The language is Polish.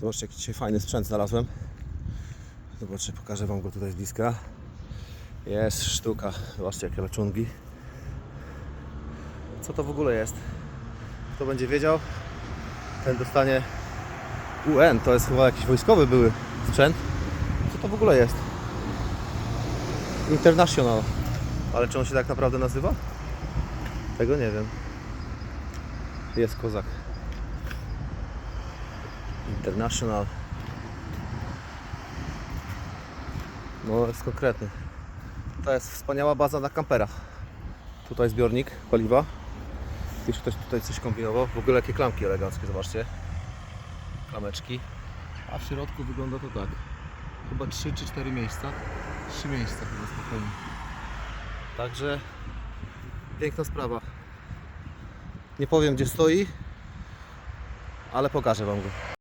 Zobaczcie, jaki dzisiaj fajny sprzęt znalazłem. Zobaczcie, pokażę Wam go tutaj z bliska. Jest sztuka. Zobaczcie, jakie leczungi. Co to w ogóle jest? Kto będzie wiedział, ten dostanie UN. To jest chyba jakiś wojskowy były sprzęt. Co to w ogóle jest? International. Ale czy on się tak naprawdę nazywa? Tego nie wiem. Jest kozak. International. No jest konkretny. To jest wspaniała baza na kamperach. Tutaj zbiornik paliwa. Już ktoś tutaj coś kombinował. W ogóle jakie klamki eleganckie, zobaczcie. Klameczki. A w środku wygląda to tak. Chyba 3 czy 4 miejsca. 3 miejsca chyba spokojnie. Także piękna sprawa. Nie powiem gdzie stoi, ale pokażę Wam go.